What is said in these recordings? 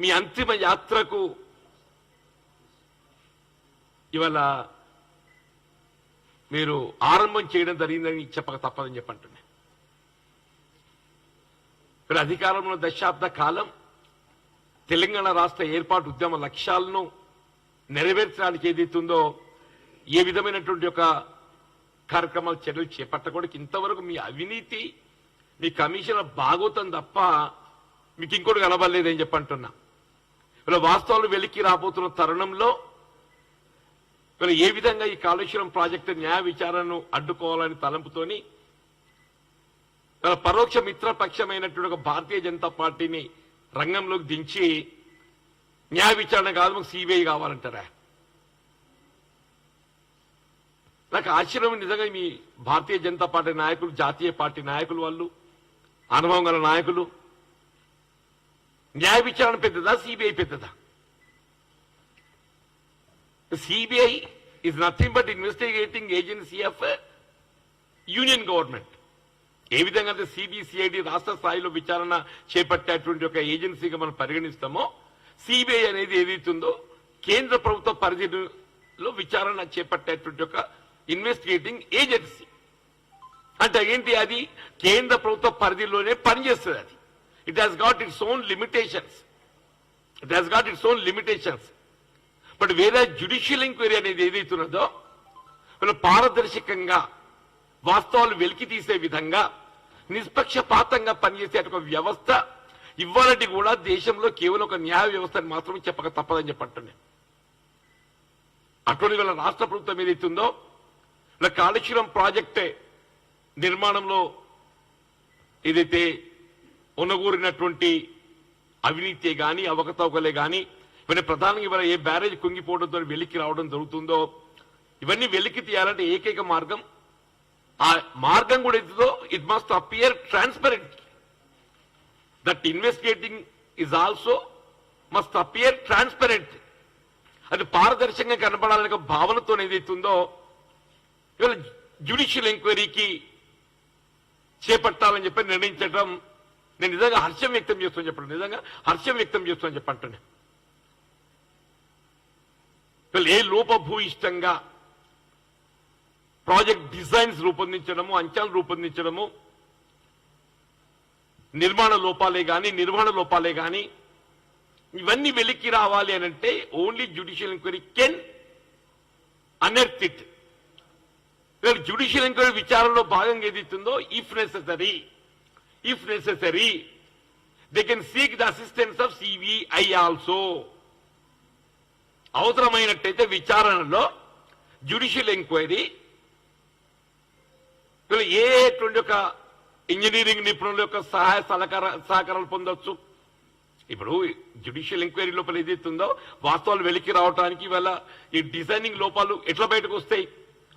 మీ అంతిమ యాత్రకు. ఇవాళ మీరు ఆరంభం చేయడం జరిగిందని చెప్పక తప్పదని చెప్పంటున్నా. ఇక్కడ అధికారంలో దశాబ్ద కాలం తెలంగాణ రాష్ట్ర ఏర్పాటు ఉద్యమ లక్ష్యాలను నెరవేర్చడానికి ఏదైతుందో ఏ విధమైనటువంటి ఒక కార్యక్రమాలు చర్యలు చేపట్టకూడదు. ఇంతవరకు మీ అవినీతి మీ కమిషన్ భాగోతం తప్ప మీకు ఇంకోటి కనబడలేదని చెప్పంటున్నా. వాస్తవాలు వెలికి రాబోతున్న తరుణంలో మరి ఏ విధంగా ఈ కాళేశ్వరం ప్రాజెక్టు న్యాయ విచారణను అడ్డుకోవాలని తలంపుతోని పరోక్ష మిత్రపక్షమైనటువంటి ఒక భారతీయ జనతా పార్టీని రంగంలోకి దించి న్యాయ విచారణ కాదు మాకు సిబిఐ కావాలంటారా? నాకు ఆశ్చర్యం నిజంగా మీ భారతీయ జనతా పార్టీ నాయకులు జాతీయ పార్టీ నాయకులు వాళ్ళు అనుభవం గల నాయకులు న్యాయ విచారణ పెద్దదా సిబిఐ పెద్దదా? CBI is nothing but investigating agency of union government ఏ విధంగా అయితే సిబిసిఐడి రాష్ట్ర స్థాయిలో విచారణ చేపట్టేటువంటి ఒక ఏజెన్సీగా మనం పరిగణిస్తామో సిబిఐ అనేది ఏదైతుందో కేంద్ర ప్రభుత్వ పరిధిలో విచారణ చేపట్టేటువంటి ఒక ఇన్వెస్టిగేటింగ్ ఏజెన్సీ అంటే ఏంటి అది? కేంద్ర ప్రభుత్వ పరిధిలోనే పనిచేస్తుంది అది. It has got its own limitations it has got its own limitations but వేరే జ్యుడిషియల్ ఎంక్వైరీ అనేది ఏదైతున్నదో వీళ్ళు పారదర్శకంగా వాస్తవాలు వెలికి తీసే విధంగా నిష్పక్షపాతంగా పనిచేసే ఒక వ్యవస్థ ఇవ్వాలంటే కూడా దేశంలో కేవలం ఒక న్యాయ వ్యవస్థని మాత్రం చెప్పక తప్పదని చెప్పంటున్నాను అటువంటి వీళ్ళ రాష్ట్ర ప్రభుత్వం ఏదైతుందో ఇలా కాళేశ్వరం ప్రాజెక్టే నిర్మాణంలో ఏదైతే ఉన్నగూరినటువంటి అవినీతి గాని అవకతవకలే గాని ఇవన్నీ ప్రధానంగా ఇవాళ ఏ బ్యారేజ్ కుంగిపోవడంతో వెలికి రావడం జరుగుతుందో ఇవన్నీ వెలికి తీయాలంటే ఏకైక మార్గం ఆ మార్గం కూడా ఎదుదో it must appear transparent that investigating is also must appear transparent అది పారదర్శకంగా కనపడాలనే ఒక భావనతో ఏదైతుందో ఇవాళ జ్యుడిషియల్ ఎంక్వైరీకి చేపట్టాలని చెప్పి నిర్ణయించడం నేను నిజంగా హర్షం వ్యక్తం చేస్తాను చెప్పండి. నిజంగా హర్షం వ్యక్తం చేస్తాను చెప్పంటాను వీళ్ళు ఏ లోపభూయిష్టంగా ప్రాజెక్ట్ డిజైన్స్ రూపొందించడము అంచనాలు రూపొందించడము నిర్మాణ లోపాలే కానీ నిర్వహణ లోపాలే కానీ ఇవన్నీ వెలికి రావాలి అని అంటే only judicial enquiry can unearth it judicial enquiry విచారణలో భాగంగా ఏదైతుందో if necessary if necessary they can seek the assistance of CBI also అవసరమైనట్టయితే విచారణలో జ్యుడిషియల్ ఎంక్వైరీ వీళ్ళు ఏటువంటి ఒక ఇంజనీరింగ్ నిపుణుల యొక్క సహాయ సహకార సహకారాలు పొందొచ్చు? ఇప్పుడు జ్యుడిషియల్ ఎంక్వైరీ లోపల ఏదైతుందో వాస్తవాలు వెలికి రావడానికి ఇవాళ ఈ డిజైనింగ్ లోపాలు ఎట్లా బయటకు వస్తాయి?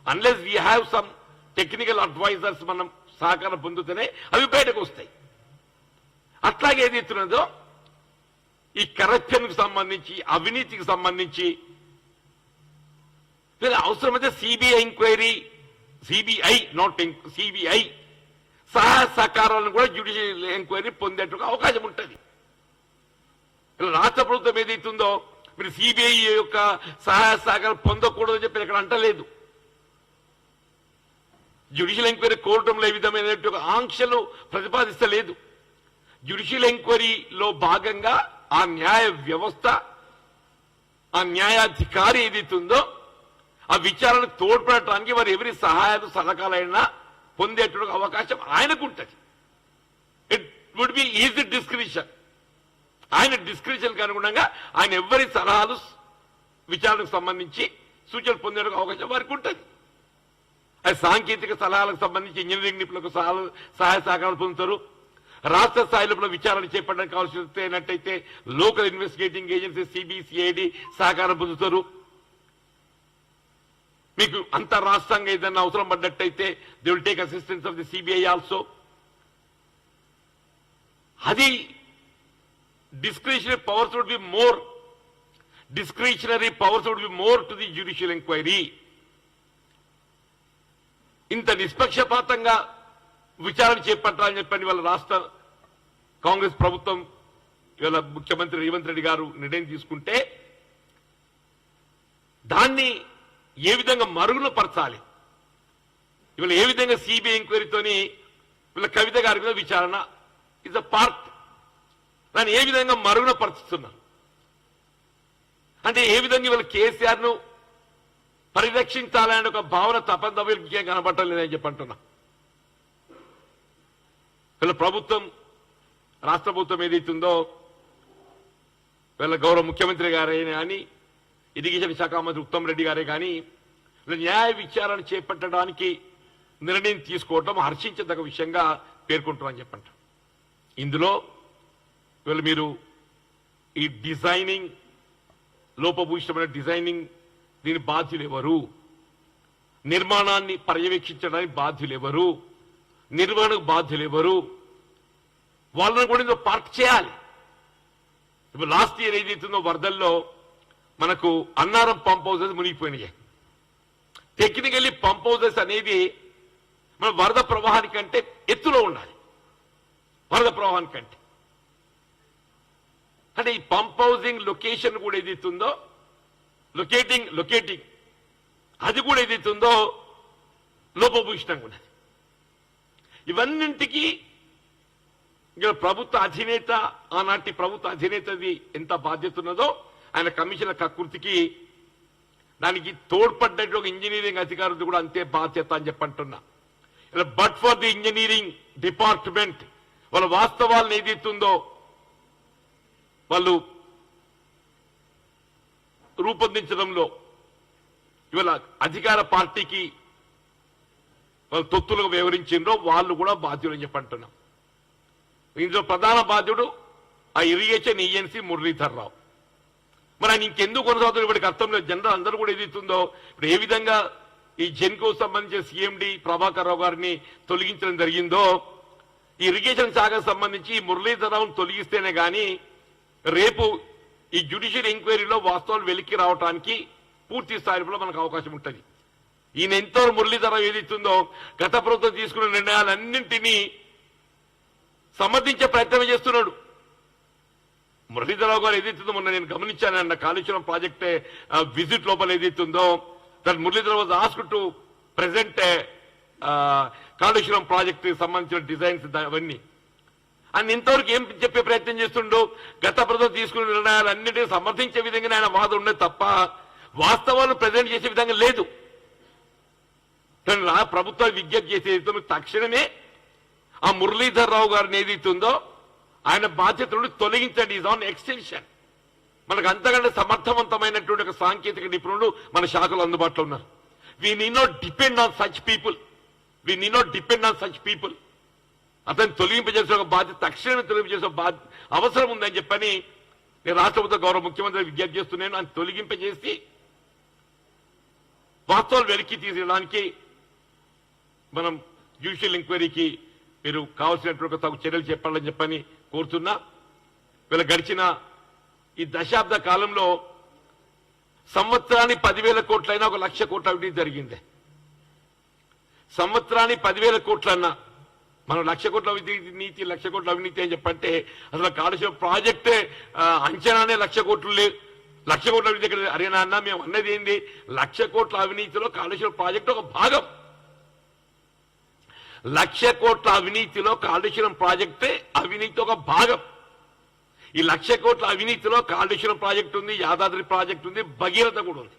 Unless we have some technical advisers మనం సహకారం పొందుతూనే అవి బయటకు వస్తాయి. అట్లాగే ఏదైతున్నదో ఈ కరప్షన్కు సంబంధించి అవినీతికి సంబంధించి లేదా అవసరమైతే CBI enquiry CBI not CBI సహాయ సహకారాలను కూడా జ్యుడిషియల్ ఎంక్వైరీ పొందేట్టుగా అవకాశం ఉంటుంది. ఇలా రాష్ట్ర ప్రభుత్వం ఏదైతుందో మీరు సిబిఐ యొక్క సహాయ సహకారం పొందకూడదని చెప్పి ఇక్కడ అంటలేదు. జ్యుడిషియల్ ఎంక్వైరీ కోరటంలో ఏ విధమైన ఆంక్షలు ప్రతిపాదిస్తలేదు. జ్యుడిషియల్ ఎంక్వైరీలో భాగంగా ఆ న్యాయ వ్యవస్థ ఆ న్యాయాధికారి ఏదైతుందో ఆ విచారణ తోడ్పడటానికి వారు ఎవరి సహాయాలు సలకాలైనా పొందేటువంటి అవకాశం ఆయనకు ఉంటుంది it would be his discretion ఆయన డిస్క్రిప్షన్కి అనుగుణంగా ఆయన ఎవరి సలహాలు విచారణకు సంబంధించి సూచనలు పొందే అవకాశం వారికి ఉంటుంది అది సాంకేతిక సలహాలకు సంబంధించి ఇంజనీరింగ్ నిపుణులకు సహాయ సహకారాలు పొందుతారు. రాష్ట్ర స్థాయిలో విచారణ చేపట్టడానికి కావాల్సినట్టయితే లోకల్ ఇన్వెస్టిగేటింగ్ ఏజెన్సీ సిబిసిఐడి సహకారం పొందుతారు. మీకు అంతర్రాష్ట్రంగా ఏదైనా అవసరం పడ్డట్టయితే they will take assistance of the CBI also అది discretionary powers would be more discretionary powers would be more to the judicial enquiry ఇంత నిష్పక్షపాతంగా విచారణ చేపట్టాలని చెప్పని వాళ్ళ రాష్ట్ర కాంగ్రెస్ ప్రభుత్వం ఇవాళ ముఖ్యమంత్రి రేవంత్ రెడ్డి గారు నిర్ణయం తీసుకుంటే దాన్ని ఏ విధంగా మరుగున పరచాలి? ఇవాళ ఏ విధంగా సిబిఐ ఎంక్వైరీతోని వీళ్ళ కవిత గారి మీద విచారణ ఇస్ అ పార్ట్ దాన్ని ఏ విధంగా మరుగున పరుచుతున్నారు? అంటే ఏ విధంగా ఇవాళ కేసీఆర్ను పరిరక్షించాలనే ఒక భావన తప్పని వీళ్ళకి కనబడటం లేదని చెప్పి అంటున్నా. వీళ్ళ ప్రభుత్వం రాష్ట్ర ప్రభుత్వం ఏదైతుందో వీళ్ళ గౌరవ ముఖ్యమంత్రి గారే కానీ ఇరిగేషన్ శాఖ మంత్రి ఉత్తమ్ రెడ్డి గారే కానీ వీళ్ళ న్యాయ విచారణ చేపట్టడానికి నిర్ణయం తీసుకోవటం హర్షించదగ్గ విషయంగా పేర్కొంటామని చెప్పంట ఇందులో వీళ్ళు మీరు ఈ డిజైనింగ్ లోపభూయిష్టమైన డిజైనింగ్ దీని బాధ్యులెవరు? నిర్మాణాన్ని పర్యవేక్షించడానికి బాధ్యులెవరు? నిర్వహణకు బాధ్యులు ఎవరు వాళ్ళని కూడా పార్క్ చేయాలి. ఇప్పుడు లాస్ట్ ఇయర్ ఏదైతుందో వరదల్లో మనకు అన్నారం పంప్ హౌసెస్ మునిగిపోయినాయి. టెక్నికల్లీ పంప్ హౌసెస్ అనేది మన వరద ప్రవాహానికంటే ఎత్తులో ఉండాలి. వరద ప్రవాహానికంటే. అంటే ఈ పంప్ హౌసింగ్ లొకేషన్ కూడా ఏదైతుందో లొకేటింగ్ లొకేటింగ్. అది కూడా ఏదైతుందో లోపభూషితంగా ఉన్నది ఇవన్నింటికి ఇక్కడ ప్రభుత్వ అధినేత ఆనాటి ప్రభుత్వ అధినేతది ఎంత బాధ్యత ఉన్నదో ఆయన కమిషన్ల కకృతికి దానికి తోడ్పడ్డట్టు ఒక ఇంజనీరింగ్ అధికారులు కూడా అంతే బాధ్యత అని చెప్పంటున్నా. ఇలా but for the engineering department వాళ్ళ వాస్తవాలను ఏదైతుందో వాళ్ళు రూపొందించడంలో ఇవాళ అధికార పార్టీకి వాళ్ళు తొత్తులుగా వివరించిండ్రో వాళ్ళు కూడా బాధ్యులని చెప్పంటున్నాం ఇందులో ప్రధాన బాధ్యుడు ఆ ఇరిగేషన్ ఏజెన్సీ మురళీధర్ రావు మరి ఆయన ఇంకెందుకు కొనసాగుతుంది ఇప్పటికి అర్థం లేదు. జనరల్ అందరూ కూడా ఎదుగుతుందో ఇప్పుడు ఏ విధంగా ఈ జెన్కో సంబంధించిన సీఎండి ప్రభాకర్ రావు గారిని తొలగించడం జరిగిందో ఈ ఇరిగేషన్ శాఖకు సంబంధించి ఈ మురళీధర్ రావును తొలగిస్తేనే కానీ రేపు ఈ జ్యుడిషియల్ ఎంక్వైరీలో వాస్తవాలు వెలికి రావడానికి పూర్తి స్థాయిలో మనకు అవకాశం ఉంటుంది. ఈయన ఎంతో మురళీధరం ఏదిస్తుందో గత ప్రభుత్వం తీసుకున్న నిర్ణయాలన్నింటినీ సమర్థించే ప్రయత్నం చేస్తున్నాడు. మురళీధరరావు గారు ఏదైతుందో మొన్న నేను గమనించాను అన్న కాళేశ్వరం ప్రాజెక్టే విజిట్ లోపల ఏదైతుందో that Muralidhara Rao was ask to present Kaleshwaram project సంబంధించిన డిజైన్స్ అవన్నీ. ఆయన ఇంతవరకు ఏం చెప్పే ప్రయత్నం చేస్తుండో గత ప్రభుత్వం తీసుకున్న నిర్ణయాలన్నింటినీ సమర్థించే విధంగా ఆయన వాదం ఉండే తప్ప వాస్తవాలు ప్రజెంట్ చేసే విధంగా లేదు. కానీ రా ప్రభుత్వాలు విజ్ఞప్తి చేసేది తక్షణమే ఆ మురళీధర్ రావు గారిని ఏదైతుందో ఆయన బాధ్యత నుండి తొలగించండి. ఈజ్ ఆన్ ఎక్స్టెన్షన్ మనకు అంతకంటే సమర్థవంతమైనటువంటి ఒక సాంకేతిక నిపుణులు మన శాఖలో అందుబాటులో ఉన్నారు. We need not depend on such people we need not depend on such people అతను తొలగింపజేసిన ఒక బాధ్యత తక్షణమే తొలగింపజేసే బాధ్యత అవసరం ఉందని చెప్పని నేను రాష్ట్రపతి గౌరవ ముఖ్యమంత్రి విజ్ఞప్తి చేస్తున్నాను. అని తొలగింపజేసి వాస్తవాలు వెలికి తీసేయడానికి మనం జ్యుడిషియల్ ఎంక్వైరీకి మీరు కావాల్సినటువంటి తగు చర్యలు చెప్పాలని చెప్పని కోరుతున్నా. వీళ్ళ గడిచిన ఈ దశాబ్ద కాలంలో సంవత్సరాన్ని పదివేల కోట్లైనా ఒక లక్ష కోట్ల అవినీతి జరిగింది. సంవత్సరాన్ని పదివేల కోట్లన్నా మనం లక్ష కోట్ల అవినీతి నీతి లక్ష కోట్ల అవినీతి అని చెప్పంటే అసలు కాలుష్యం ప్రాజెక్టే అంచనానే లక్ష కోట్లు లేవు లక్ష కోట్ల అవినీతి ఇక్కడ అరే నాన్న మేము అన్నది ఏంది? లక్ష కోట్ల అవినీతిలో కాళేశ్వరం ప్రాజెక్టు ఒక భాగం. లక్ష కోట్ల అవినీతిలో కాళేశ్వరం ప్రాజెక్టే అవినీతి ఒక భాగం. ఈ లక్ష కోట్ల అవినీతిలో కాళేశ్వరం ప్రాజెక్ట్ ఉంది యాదాద్రి ప్రాజెక్ట్ ఉంది భగీరథ కూడా ఉంది.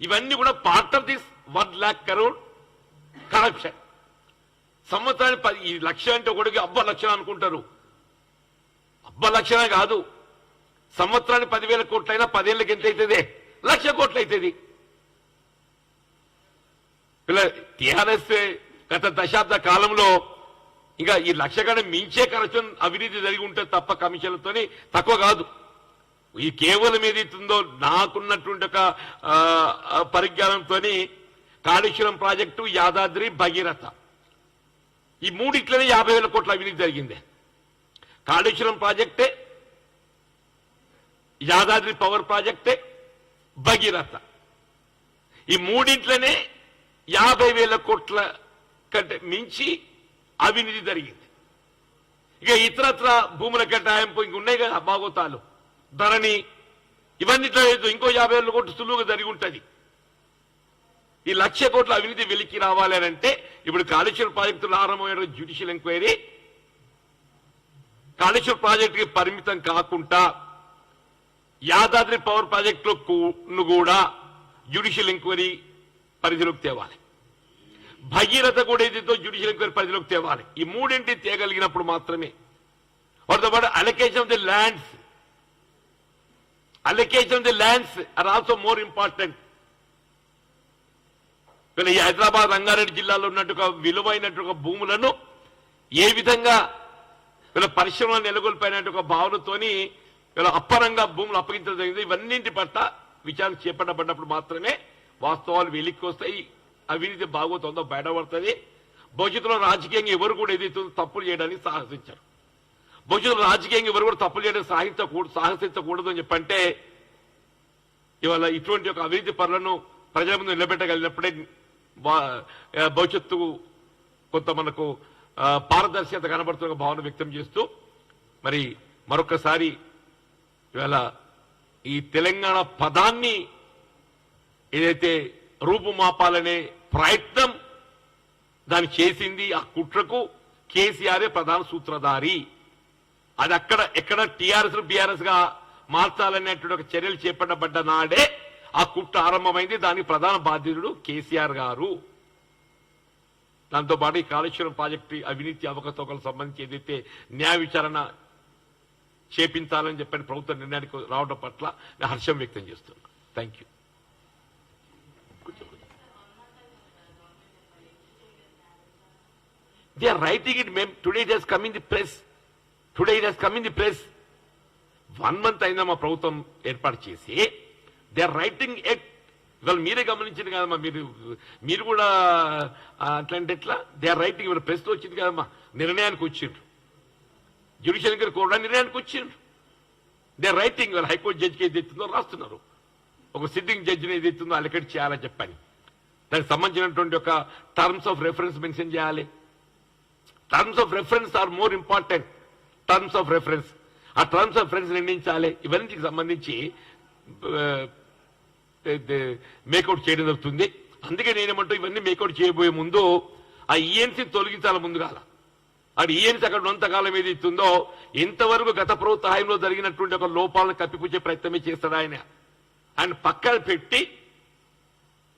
ఇవన్నీ కూడా part of this one lakh crore corruption సంవత్సరానికి పది ఈ లక్ష అంటే ఒకటికి అబ్బ లక్షణ అనుకుంటారు. అబ్బ లక్షణ కాదు. సంవత్సరానికి పదివేల కోట్లైనా పదేళ్ళకి ఎంత అవుతుంది లక్ష కోట్లు అవుతుంది ఇలా టీఆర్ఎస్ గత దశాబ్ద కాలంలో ఇంకా ఈ లక్ష కన్నా మించే కరప్షన్ అవినీతి జరిగి ఉంటే తప్ప కమిషన్లతోని తక్కువ కాదు. ఈ కేవలం ఏదైతుందో నాకున్నటువంటి ఒక పరిజ్ఞానంతో కాళేశ్వరం ప్రాజెక్టు యాదాద్రి భగీరథ. ఈ మూడిట్లనే యాభై వేల కోట్ల అవినీతి జరిగింది. కాళేశ్వరం ప్రాజెక్టే యాదాద్రి పవర్ ప్రాజెక్టే భగీరథ. ఈ మూడింట్లనే యాభై వేల కోట్ల కంటే మించి అవినీతి జరిగింది. ఇక ఇతరత్ర భూముల కేటాయింపు ఇంక ఉన్నాయి కదా భాగోతాలు ధరణి ఇవన్నీ ఇంకో యాభై వేల కోట్లు సులువుగా జరిగి ఉంటది. ఈ లక్ష కోట్ల అవినీతి వెలికి రావాలి అంటే ఇప్పుడు కాళేశ్వరం ప్రాజెక్టులో ఆరంభమైన జ్యుడిషియల్ ఎంక్వైరీ కాళేశ్వరం ప్రాజెక్టుకి పరిమితం కాకుండా యాదాద్రి పవర్ ప్రాజెక్టును కూడా జ్యుడిషియల్ ఎంక్వైరీ పరిధిలోకి తేవాలి. భగీరథ కూడా ఏదైతే జ్యుడిషియల్ ఎంక్వైరీ పరిధిలోకి తేవాలి. ఈ మూడింటి తేగలిగినప్పుడు మాత్రమే. వాటితో పాటు allocation of the lands allocation of the lands are also more important వీళ్ళ ఈ హైదరాబాద్ రంగారెడ్డి జిల్లాలో ఉన్నట్టుగా విలువైనట్టుగా భూములను ఏ విధంగా వీళ్ళ పరిశ్రమలు నెలకొల్పోయినట్టు ఒక భావనతోని వీళ్ళ అప్పరంగా భూములు అప్పగించడం జరిగింది. ఇవన్నింటి పట్ల విచారణ చేపట్టబడినప్పుడు మాత్రమే వాస్తవాలు వెలిక్కి వస్తాయి అవినీతి బాగోతుందో బయటపడుతుంది. భవిష్యత్తులో రాజకీయంగా ఎవరు కూడా ఏదైతే తప్పులు చేయడానికి సాహసించారు. భవిష్యత్తులో రాజకీయంగా ఎవరు కూడా తప్పులు చేయడానికి సాహించకూడదు సాహసించకూడదు అని చెప్పంటే ఇవాళ ఇటువంటి ఒక అవినీతి పనులను ప్రజల ముందు నిలబెట్టగలిగినప్పుడే భవిష్యత్తు కొంత మనకు పారదర్శకత కనబడుతున్న భావన వ్యక్తం చేస్తూ మరి మరొకసారి ఇవాళ ఈ తెలంగాణ పదాన్ని ఏదైతే రూపుమాపాలనే ప్రయత్నం దాన్ని చేసింది ఆ కుట్రకు కేసీఆరే ప్రధాన సూత్రధారి. అది అక్కడ ఎక్కడ టీఆర్ఎస్ బీఆర్ఎస్గా మార్చాలనేటువంటి ఒక చర్యలు చేపట్టబడ్డ నాడే ఆ కుట్ర ఆరంభమైంది. దాని ప్రధాన బాధ్యుడు కేసీఆర్ గారు. దాంతో పాటు ఈ కాళేశ్వరం ప్రాజెక్టు అవినీతి అవకతవకలకు సంబంధించి ఏదైతే న్యాయ విచారణ చేపించాలని చెప్పని ప్రభుత్వ నిర్ణయానికి రావడం పట్ల నేను హర్షం వ్యక్తం చేస్తున్నాను. Thank you they are writing it ma'am today it has the press today it has coming the press one month అయిందా మా ప్రభుత్వం ఏర్పాటు చేసి దే ఆర్ రైటింగ్ ఎట్ ఇవాళ మీరే గమనించింది కదమ్మా మీరు మీరు కూడా అట్లాంటి ఎట్లా? దే ఆర్ రైటింగ్ ఇవాళ ప్రెస్ వచ్చింది కదమ్మా? నిర్ణయానికి వచ్చిండ్రు. జ్యుడిషియల్ గారు కూడా నిర్ణయానికి వచ్చిండ్రు. దే ఆర్ రైటింగ్ ఇవాళ హైకోర్టు జడ్జికి ఏది ఎత్తుందో రాస్తున్నారు. ఒక సిట్టింగ్ జడ్జిని ఏది ఎత్తుందో అలకెట్ చేయాలని చెప్పని. దానికి సంబంధించినటువంటి ఒక టర్మ్స్ ఆఫ్ రెఫరెన్స్ మెన్షన్ చేయాలి. Terms of reference are more important terms of reference ఆ టర్మ్స్ ఆఫ్ రెఫరెన్స్ నిర్ణయించాలి. ఇవన్నిటికి సంబంధించి మేకౌట్ చేయడం జరుగుతుంది. అందుకే నేనేమంటూ ఇవన్నీ మేకౌట్ చేయబోయే ముందు ఆ ఈఎన్సీ తొలగించాలి ముందుగాల అది ఈఎన్సీ అక్కడ ఉన్నంతకాలం ఏది ఇస్తుందో ఇంతవరకు గత ప్రభుత్వ హాయంలో జరిగినటువంటి ఒక లోపాలను కప్పిపుచ్చే ప్రయత్నమే చేస్తాడు ఆయన. ఆయన పక్కన పెట్టి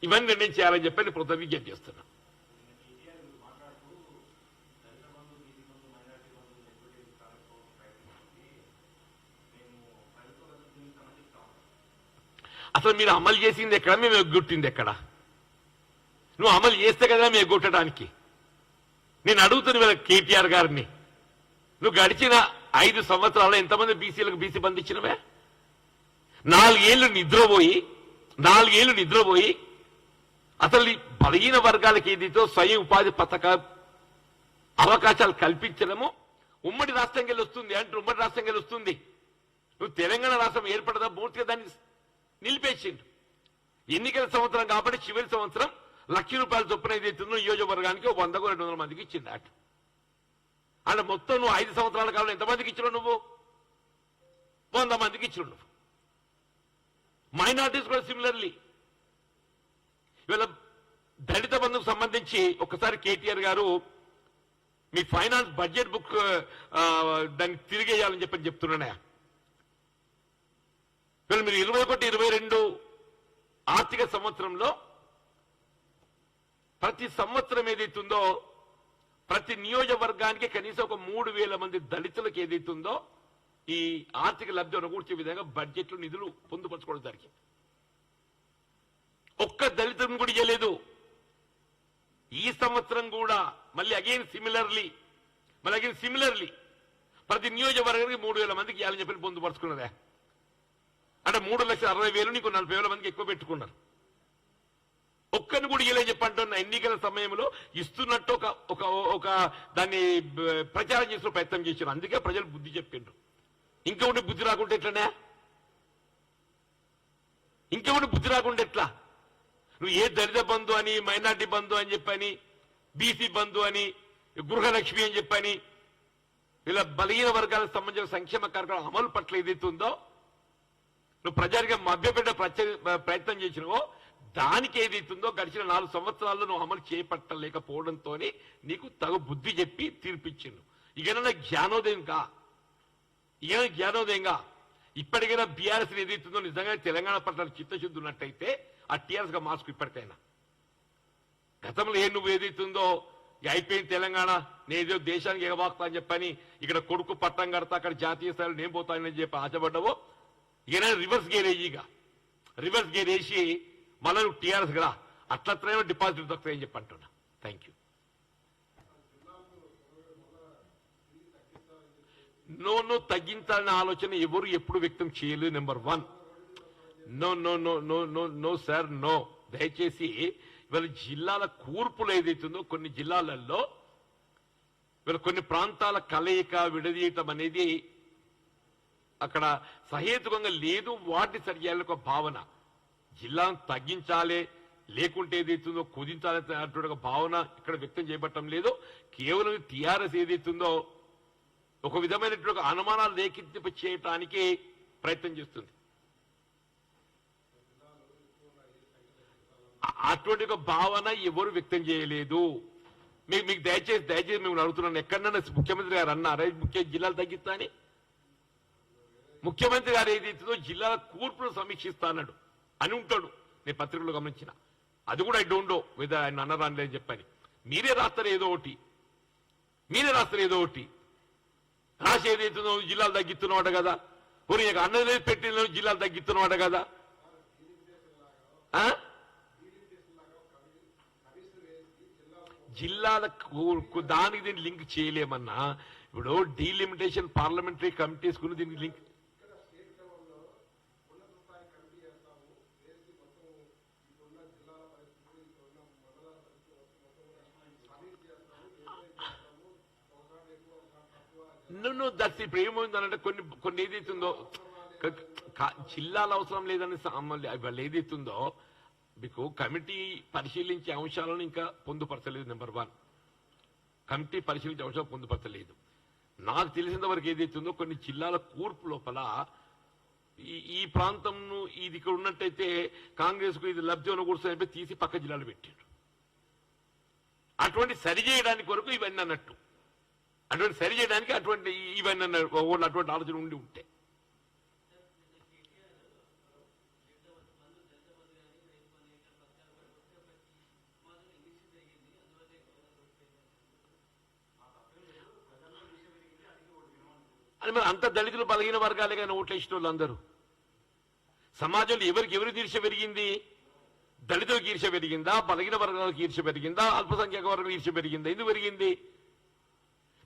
ఇవన్నీ నిర్ణయం చేయాలని చెప్పి నేను ప్రభుత్వం విజ్ఞప్తి చేస్తున్నాను అసలు మీరు అమలు చేసింది ఎక్కడ? మేము ఎగ్గొట్టింది ఎక్కడ? నువ్వు అమలు చేస్తే కదా మేము ఎగ్గొట్టడానికి. నేను అడుగుతున్న వీళ్ళ కేటీఆర్ గారిని నువ్వు గడిచిన ఐదు సంవత్సరాలు ఎంతమంది బీసీలకు బీసీ బంధించినవే నాలుగేళ్ళు నిద్రపోయి నాలుగేళ్ళు నిద్రపోయి అసలు బలహీన వర్గాలకి ఏదితో స్వయం ఉపాధి పథక అవకాశాలు కల్పించడము ఉమ్మడి రాష్ట్రంకి వెళ్ళి వస్తుంది అంటే ఉమ్మడి రాష్ట్రంకి వస్తుంది. నువ్వు తెలంగాణ రాష్ట్రం ఏర్పడదా? పూర్తిగా దాన్ని నిలిపేసిండు. ఎన్నికల సంవత్సరం కాబట్టి చివరి సంవత్సరం లక్ష రూపాయల చొప్పున ఏదైతుందో నియోజకవర్గానికి ఓ వందకు రెండు వందల మందికి ఇచ్చింది అటు. అంటే మొత్తం నువ్వు ఐదు సంవత్సరాల కాలంలో ఎంతమందికి ఇచ్చినావు నువ్వు? వంద మందికి ఇచ్చినావు నువ్వు. మైనార్టీస్ కూడా సిమిలర్లీ ఇవాళ దళిత బంధుకు సంబంధించి ఒకసారి కేటీఆర్ గారు మీ ఫైనాన్స్ బడ్జెట్ బుక్ దాన్ని తిరిగేయాలని చెప్పని చెప్తున్నాయా వీళ్ళు మీరు ఇరవై ఒకటి ఇరవై రెండు ఆర్థిక సంవత్సరంలో ప్రతి సంవత్సరం ఏదైతుందో ప్రతి నియోజకవర్గానికి కనీసం ఒక మూడు వేల మంది దళితులకు ఏదైతుందో ఈ ఆర్థిక లబ్ధి అనుకూర్చే విధంగా బడ్జెట్లో నిధులు పొందుపరచుకోవడం జరిగింది. ఒక్క దళితులను కూడా ఇవ్వలేదు ఈ సంవత్సరం కూడా మళ్ళీ అగైన్ సిమిలర్లీ మళ్ళీ అగైన్ సిమిలర్లీ ప్రతి నియోజకవర్గానికి మూడు వేల మందికి ఇవ్వాలని చెప్పి పొందుపరుచుకున్నదే అంటే మూడు లక్షల అరవై వేలు నీకు నలభై వేల మందికి ఎక్కువ పెట్టుకున్నారు. ఒక్కరిని కూడా ఇలా చెప్పంటున్న ఎన్నికల సమయంలో ఇస్తున్నట్టు ఒక ఒక ఒక దాన్ని ప్రచారం చేసిన ప్రయత్నం చేశారు. అందుకే ప్రజలు బుద్ధి చెప్పిండ్రు. ఇంకా ఉండి బుద్ధి రాకుంటే ఎట్లనే? ఇంకా ఉండి బుద్ధి రాకుండా ఎట్లా? నువ్వు ఏ దళిత బంధు అని మైనార్టీ బంధు అని చెప్పని బీసీ బంధు అని గృహలక్ష్మి అని చెప్పని ఇలా బలహీన వర్గాలకు సంబంధించిన సంక్షేమ కార్యక్రమం అమలు పట్ల ఏదైతే ఉందో నువ్వు ప్రజానికి మభ్యపెట్టే ప్రయత్నం చేసినవో దానికి ఏదైతుందో గడిచిన నాలుగు సంవత్సరాల్లో నువ్వు అమలు చేపట్టలేకపోవడంతో నీకు తగు బుద్ధి చెప్పి తీర్పిచ్చిండు. ఇకనన్నా జ్ఞానోదయం కా? ఇక జ్ఞానోదయంగా ఇప్పటికైనా బీఆర్ఎస్ ఏదైతుందో నిజంగా తెలంగాణ పట్ల చిత్తశుద్ధి ఉన్నట్టయితే ఆ టీఆర్ఎస్గా మార్చుకు ఇప్పటికైనా. గతంలో ఏ నువ్వు ఏదైతుందో అయిపోయింది తెలంగాణ నేదో దేశానికి ఎగబాకుతా అని చెప్పని ఇక్కడ కొడుకు పట్టం కడతా అక్కడ జాతీయ స్థాయిలో నేను పోతానని చెప్పి ఆశపడ్డావు ఇక రివర్స్ గేరేజీగా రివర్స్ గేర్ వేసి మళ్ళీ టీఆర్ఎస్ కదా అట్లత్రేమో డిపాజిట్ దొరుకుతాయని చెప్పి అంటున్నా. థ్యాంక్ యూ నో నో తగ్గించాలనే ఆలోచన ఎవరు ఎప్పుడు వ్యక్తం చేయలేదు number one no no no no no no sir no దయచేసి ఇవాళ జిల్లాల కూర్పులు ఏదైతుందో కొన్ని జిల్లాలలో ఇవాళ కొన్ని ప్రాంతాల కలయిక విడదీయటం అనేది అక్కడ సహేతుకంగా లేదు వాటిని సరి ఒక భావన. జిల్లాను తగ్గించాలి లేకుంటే ఏదైతుందో కుదించాలి అటువంటి భావన ఇక్కడ వ్యక్తం చేయబట్టం లేదు. కేవలం టీఆర్ఎస్ ఏదైతుందో ఒక విధమైనటువంటి అనుమానాలు రేకెత్తింపు చేయటానికి ప్రయత్నం చేస్తుంది. అటువంటి ఒక భావన ఎవరు వ్యక్తం చేయలేదు. మీకు మీకు దయచేసి దయచేసి మేము అడుగుతున్నాను. ఎక్కడన్నా ముఖ్యమంత్రి గారు అన్నారా? ముఖ్య జిల్లాలు తగ్గిస్తా అని ముఖ్యమంత్రి గారు ఏదైతుందో జిల్లాల కూర్పును సమీక్షిస్తానడు. అని ఉంటాడు. నేను పత్రికలో గమనించిన. అది కూడా ఐ డోంట్ నో విధ ఆయన అన్నరాని అని చెప్పని. మీరే రాస్తారు ఏదో ఒకటి. మీరే రాస్తారు ఏదో ఒకటి. రాసి ఏదైతుందో జిల్లాలు తగ్గిస్తున్నవాడు కదా. ఊరి అన్నది లేదు పెట్టిన జిల్లాలు తగ్గిస్తున్నవాడు కదా. ఆ? జిల్లాల దానికి దీన్ని లింక్ చేయలేమన్నా? ఇప్పుడు డీలిమిటేషన్ పార్లమెంటరీ కమిటీస్కు దీనికి లింక్ నన్ను దర్శి ప్రేమ ఉందనంటే కొన్ని కొన్ని ఏదైతుందో క- జిల్లాల అవసరం లేదని సామాన్య వాళ్ళు ఏదైతుందో మీకు కమిటీ పరిశీలించే అంశాలను ఇంకా పొందుపరచలేదు నెంబర్ వన్. కమిటీ పరిశీలించే అంశాలు పొందుపరచలేదు. నాకు తెలిసినంత వరకు ఏదైతుందో కొన్ని జిల్లాల కూర్పు లోపల ఈ ఈ ప్రాంతంను ఇది ఇక్కడ ఉన్నట్టయితే కాంగ్రెస్కు ఇది లబ్ధి అనకూడదు తీసి పక్క జిల్లాలు పెట్టాడు అటువంటి సరి చేయడానికి వరకు ఇవన్నీ అన్నట్టు. అటువంటి సరి చేయడానికి అటువంటి ఇవన్నీ అన్నారు వాళ్ళు అటువంటి ఆలోచన ఉండి ఉంటే. అని మరి అంత దళితులు బలహీన వర్గాలే కానీ ఓట్లేసిన వాళ్ళు అందరూ. సమాజంలో ఎవరికి ఎవరు తీర్చ పెరిగింది? దళితులకు ఈర్ష పెరిగిందా? బలహీన వర్గాలకు ఈర్ష పెరిగిందా? అల్పసంఖ్యాక వర్గాలకు ఈర్ష పెరిగిందా? ఎందుకు పెరిగింది?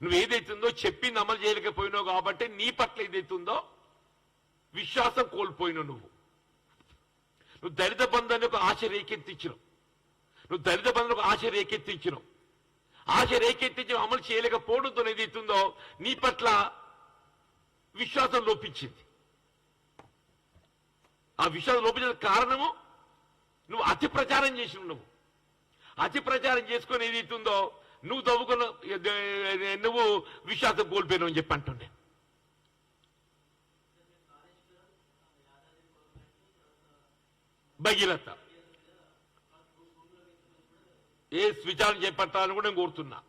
నువ్వు ఏదైతుందో చెప్పింది అమలు చేయలేకపోయినావు కాబట్టి నీ పట్ల ఏదైతుందో విశ్వాసం కోల్పోయినావు నువ్వు. నువ్వు దళిత బంధాన్ని ఒక ఆశ రేకెత్తించినావు నువ్వు దళిత బంధువులకు ఒక ఆశ రేకెత్తించినావు ఆశ రేకెత్తించి అమలు చేయలేకపోవడంతో ఏదైతుందో నీ పట్ల విశ్వాసం లోపించింది. ఆ విశ్వాసం లోపించిన కారణము నువ్వు అతి ప్రచారం చేసినావు నువ్వు. అతి ప్రచారం చేసుకొని ఏదైతుందో నువ్వు తవ్వుకున్న నువ్వు విశ్వాసం కోల్పోయినావు అని చెప్పి అంటుండే. భగీరథ. ఏ విచారణ చేపట్టాలని కూడా నేను కోరుతున్నా.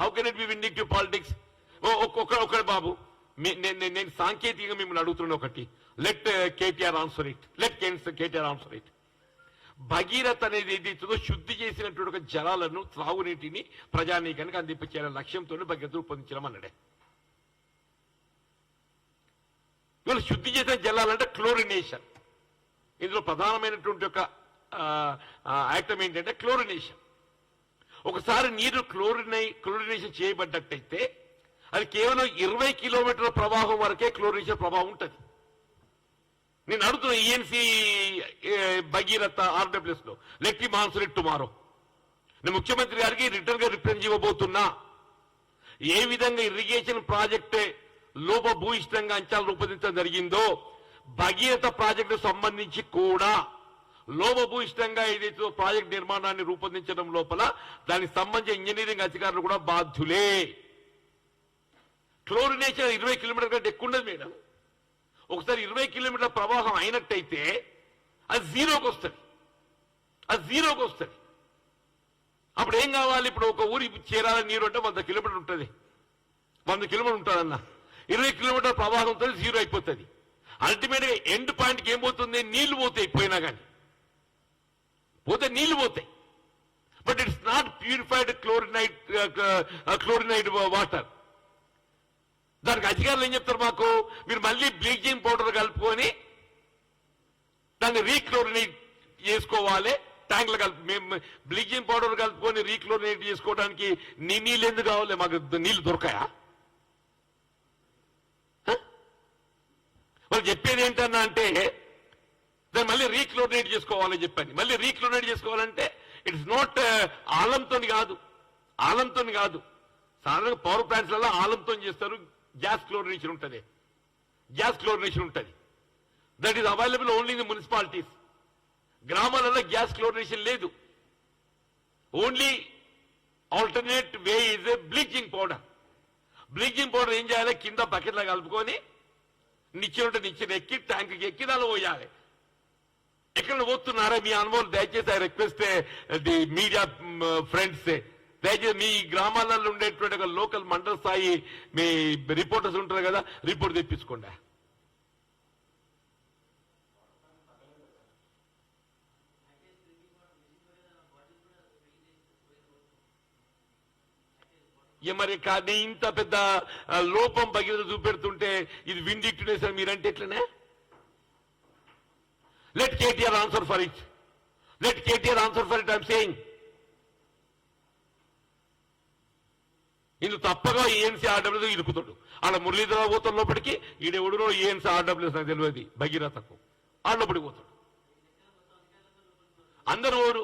How can it be vindictive politics ఒక్క ఒక్కడే బాబు. నేను- నేను సాంకేతికంగా మిమ్మల్ని అడుగుతున్నా ఒకటి. Let KTR answer it let KTR answer it Bhagiratha అనేది ఏదైతుందో శుద్ధి చేసినటువంటి ఒక జలాలను త్రాగునీటిని ప్రజానీకానికి అందించాలనే లక్ష్యంతో భగీరథ రూపొందించడం అన్నాడే. ఇవాళ శుద్ధి చేసిన జలాలంటే క్లోరినేషన్. ఇందులో ప్రధానమైనటువంటి ఒక ఐటమ్ ఏంటంటే క్లోరినేషన్. ఒకసారి నీరు క్లోరినై క్లోరినేషన్ చేయబడ్డట్టయితే అది కేవలం ఇరవై కిలోమీటర్ల ప్రవాహం వరకే క్లోరినేషన్ ప్రభావం ఉంటుంది. నేను అడుగుతున్న ఈఎన్సీ భగీరథ ఆర్డబ్ల్యూఎస్లో లెట్ ఆన్సర్ ఇట్ టుమారో నేను ముఖ్యమంత్రి గారికి రిటర్న్గా రిప్రజెంట్ ఇవ్వబోతున్నా ఏ విధంగా ఇరిగేషన్ ప్రాజెక్టే లోపభూయిష్టంగా అంచనాలు రూపొందించడం జరిగిందో భగీరథ ప్రాజెక్టు సంబంధించి కూడా లోపభూయిష్టంగా ఏదైతే ప్రాజెక్ట్ నిర్మాణాన్ని రూపొందించడం లోపల దానికి సంబంధించిన ఇంజనీరింగ్ అధికారులు కూడా బాధ్యులే. క్లోరినేషన్ ఇరవై కిలోమీటర్ కంటే ఎక్కువ ఉండదు మేడం. ఒకసారి ఇరవై కిలోమీటర్ల ప్రవాహం అయినట్టయితే అది జీరోకి వస్తుంది. అది జీరోకి వస్తుంది. అప్పుడు ఏం కావాలి? ఇప్పుడు ఒక ఊరి చేరాలని నీరు అంటే వంద కిలోమీటర్ ఉంటుంది. వంద కిలోమీటర్ ఉంటుందన్న ఇరవై కిలోమీటర్ ప్రవాహంతో జీరో అయిపోతుంది. అల్టిమేట్గా ఎండ్ పాయింట్కి ఏం పోతుంది? నీళ్ళు పోతాయి పోయినా కానీ పోతే నీళ్ళు పోతాయి. But it's not purified chlorinated chlorinated water. దానికి అధికారులు ఏం చెప్తారు మాకు? మీరు మళ్ళీ బ్లీచింగ్ పౌడర్ కలుపుకొని దాన్ని రీక్లోరినేట్ చేసుకోవాలి. ట్యాంక్లు కలుపు మేము బ్లీచింగ్ పౌడర్ కలుపుకొని రీక్లోరినేట్ చేసుకోవడానికి నీ నీళ్ళు ఎందుకు కావాలి? మాకు నీళ్ళు దొరకాయా? వాళ్ళు చెప్పేది ఏంటన్నా అంటే దాన్ని మళ్ళీ రీక్లోరినేట్ చేసుకోవాలని చెప్పాను మళ్ళీ రీక్లోరినేట్ చేసుకోవాలంటే ఇట్స్ నాట్ ఆలంతో కాదు. ఆలంతో కాదు. సాధారణంగా పవర్ ప్లాంట్స్లలో ఆలంతో చేస్తారు. గ్యాస్ క్లోరినేషన్ ఉంటుంది. గ్యాస్ క్లోరినేషన్ ఉంటుంది. That is available only in municipalities గ్రామాలలో గ్యాస్ క్లోరినేషన్ లేదు. Only alternate way is a bleaching powder bleaching powder ఏం చేయాలి? కింద బకెట్లో కలుపుకొని నిచ్చెనుంటే నిచ్చెన ఎక్కి ట్యాంక్కి ఎక్కి దానిలో పోయాలి. ఎక్కడ పోతున్నారా? మీ అనుభవం దయచేసి I request the media friends దయచేసి మీ గ్రామాలలో ఉండేటువంటి ఒక లోకల్ స్థాయి మీ రిపోర్టర్స్ ఉంటారు కదా రిపోర్ట్ తెప్పించుకోండి. మరి కానీ ఇంత పెద్ద లోపం భగీరథ చూపెడుతుంటే ఇది విండిక్టునేస్ అని మీరంటే ఎట్లనే? Let KTR answer for it let KTR answer for it I'm saying ఇందు తప్పగా ఏఎన్సీ ఆర్డబ్ల్యూ ఇరుకుతాడు. అలా మురళీధర పోతాడు లోపలికి ఈడెవడో ఏఎన్సీ ఆర్డబ్ల్యూఎస్ నాకు తెలియదు భగీరథకు. ఆడ లోపలికి పోతాడు. అందరూ ఓరు